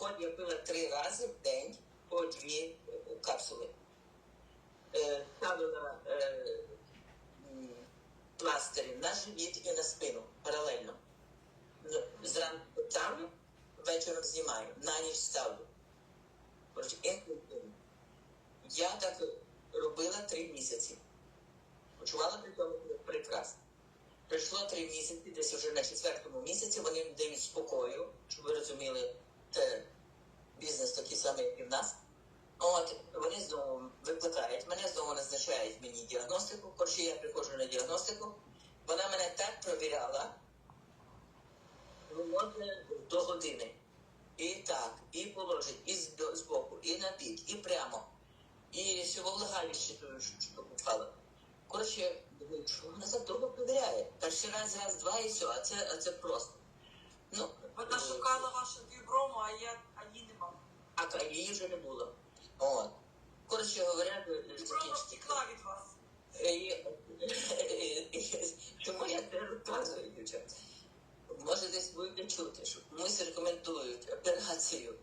молоко я пила три рази в день по дві е, капсули. Ставила е, м, пластирі на живіт і на спину паралельно. Зранку ставлю, вечором знімаю, на ніч ставлю. Я так робила три місяці. Почувала при тому прекрасно. Пройшло три місяці, десь вже на четвертому місяці вони дають спокою, щоб ви розуміли, це бізнес такий самий, як і в нас. От вони знову викликають мене, знову назначають мені діагностику. Коротше, я приходжу на діагностику. Вона мене так провіряла, може, до години. І так, і положить, і з- збоку, і на бік, і прямо. І во влагалище ту штуку. Коротше, думаю, вона так довго перевіряє. Перший раз, раз, два і все, а це, а це просто. Ну, Вона е, шукала вашу фіброму, а я а її нема. а та її вже не було. От. Коротше говоря, е, Фіброма втекла від вас. Чому я це розказую, дівчата? Може, десь будете чути, що комусь рекомендують операцію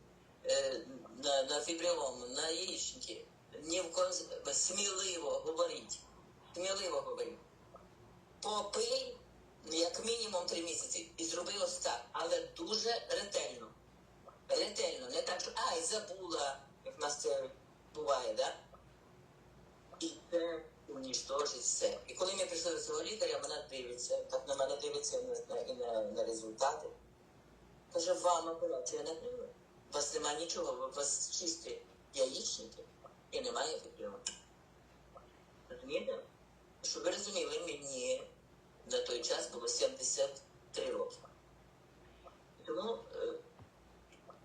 е, на, на фібрилому, на яєчники. Ні в кого сміливо говоріть. Сміливо говоріть. Попий як мінімум три місяці і зроби ось так, але дуже ретельно. Ретельно, не так, що ай, забула, як в нас буває? І це уніштожить все. І коли ми прийшли до цього лікаря, вона дивиться, так на мене дивиться на, на, і на, на результати. Каже, вам операція не треба. У вас немає нічого, у вас чисті яєчники і немає фіброму. Розумієте? Щоб ви розуміли, мені на той час було 73 роки. Тому е,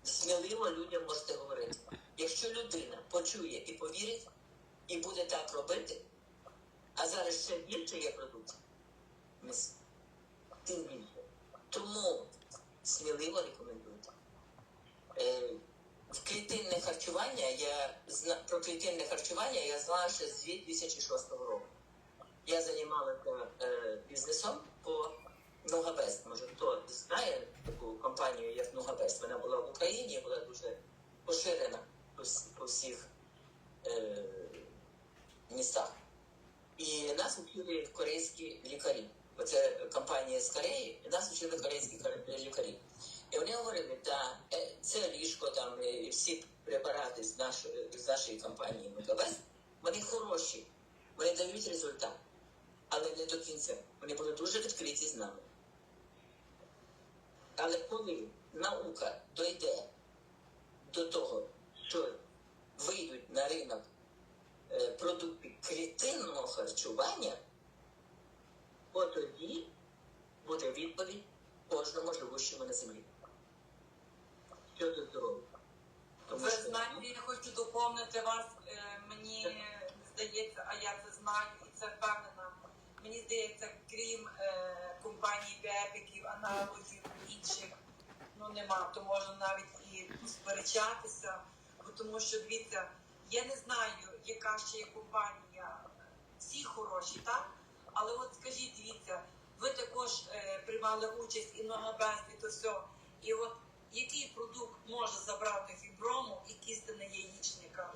сміливо людям можете говорити. Якщо людина почує і повірить, і буде так робити, а зараз ще більше є продуктів, тим більше. Тому сміливо рекомендуйте. Е, в клітинне харчування я про клітинне харчування я знала ще з 2006 року. Я займалася е, бізнесом по Нугабест. Може, хто знає таку компанію, як Нугабест. Вона була в Україні, була дуже поширена по, всіх е, містах. І нас вчили корейські лікарі. Оце компанія з Кореї, і нас вчили корейські лікарі. І вони говорили, так, це ліжко, там і всі препарати з нашої, з нашої компанії Нугабест, вони хороші, вони дають результат, але не до кінця. Вони були дуже відкриті з нами. Але коли наука дойде до того, що вийдуть на ринок е, продукти клітинного харчування, от тоді буде відповідь кожному живущому на землі. Щодо здоров'я. Тому Ви що- знаєте, я хочу доповнити вас. е, Мені здається, а я це знаю і це впевнена. Мені здається, крім е, компанії Бепіків, аналогів інших, ну нема, то можна навіть і сперечатися, тому що дивіться, я не знаю, яка ще є компанія, всі хороші, так? Але от скажіть, дивіться, ви також е, приймали участь і Ногабест, і то все. І от який продукт може забрати фіброму і кістини яєчника?